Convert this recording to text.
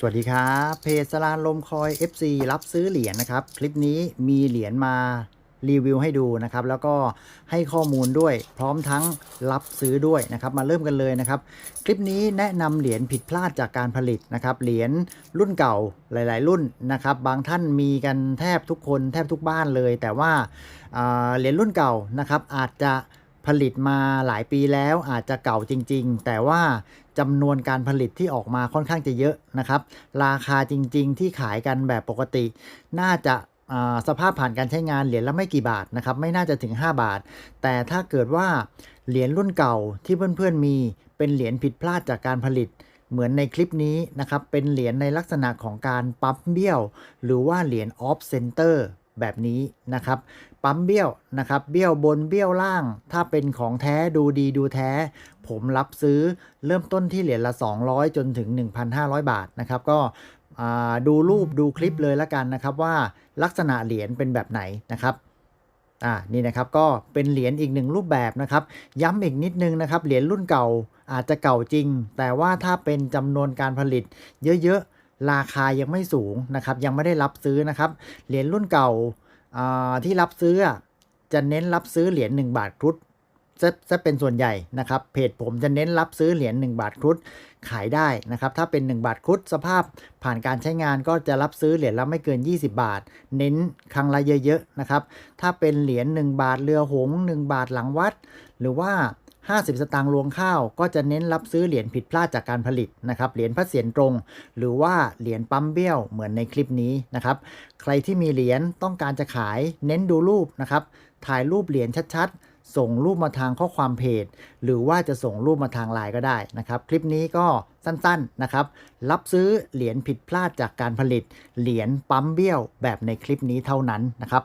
สวัสดีครับ เพจสลานลมคอย FC รับซื้อเหรียญนะครับ คลิปนี้มีเหรียญมารีวิวให้ดูนะครับ แล้วก็ให้ข้อมูลด้วยพร้อมทั้งรับซื้อด้วยนะครับ มาเริ่มกันเลยนะครับ คลิปนี้แนะนำเหรียญผิดพลาดจากการผลิตนะครับ เหรียญรุ่นเก่าหลาย ๆ รุ่นนะครับ บางท่านมีกันแทบทุกคนแทบทุกบ้านเลย แต่ว่าเหรียญรุ่นเก่านะครับอาจจะ ผลิตมาหลายปีแล้วอาจจะเก่าจริง ๆ แต่ว่าจำนวนการผลิตที่ออกมาค่อนข้างจะเยอะนะครับ ราคาจริง ๆ ที่ขายกันแบบปกติ น่าจะสภาพผ่านการใช้งานเหรียญละไม่กี่บาทนะครับ ไม่น่าจะถึง 5 บาท แต่ถ้าเกิดว่าเหรียญรุ่นเก่าที่เพื่อนๆมีเป็นเหรียญผิดพลาดจากการผลิตเหมือนในคลิปนี้นะครับ เป็นเหรียญในลักษณะของการปั๊มเบี้ยว หรือว่าเหรียญออฟเซนเตอร์ แบบนี้นะครับ ปั๊มเบี้ยวนะครับ เบี้ยวบนเบี้ยวล่าง ถ้าเป็นของแท้ดูดีดูแท้ ผมรับซื้อเริ่มต้นที่เหรียญละ 200 จนถึง 1,500 บาทนะครับ ก็ดูรูปดูคลิปเลยละกันนะครับว่าลักษณะเหรียญเป็นแบบไหนนะครับอ่านี่นะครับก็เป็นเหรียญอีกหนึ่งรูปแบบนะครับ ย้ำอีกนิดนึงนะครับเหรียญรุ่นเก่าอาจจะเก่าจริง แต่ว่าถ้าเป็นจำนวนการผลิตเยอะๆ ราคายังไม่สูงนะครับ ยังไม่ได้รับซื้อนะครับ เหรียญรุ่นเก่าอ่าที่รับซื้อจะเน้นรับซื้อเหรียญ1บาทครุฑจะจะเป็นส่วนใหญ่นะครับ เพจผมจะเน้นรับซื้อเหรียญ1บาทครุฑขายได้นะครับ ถ้าเป็น 1 บาทครุฑสภาพผ่านการใช้งานก็จะรับซื้อเหรียญละไม่เกิน 20 บาท เน้นครั้งละเยอะๆนะครับ ถ้าเป็นเหรียญ1บาทเรือหง1บาทหลังวัด หรือว่า 50 สตางค์รวงข้าว ก็จะเน้นรับซื้อเหรียญผิดพลาดจากการผลิตนะครับเหรียญพระเศียรตรง หรือว่าเหรียญปั๊มเบี้ยวเหมือนในคลิปนี้นะครับใครที่มีเหรียญต้องการจะขายเน้นดูรูปนะครับถ่ายรูปเหรียญชัดๆ ส่งรูปมาทางข้อความเพจ หรือว่าจะส่งรูปมาทางไลน์ก็ได้นะครับคลิปนี้ก็สั้นๆนะครับรับซื้อเหรียญผิดพลาดจากการผลิต เหรียญปั๊มเบี้ยวแบบในคลิปนี้เท่านั้นนะครับ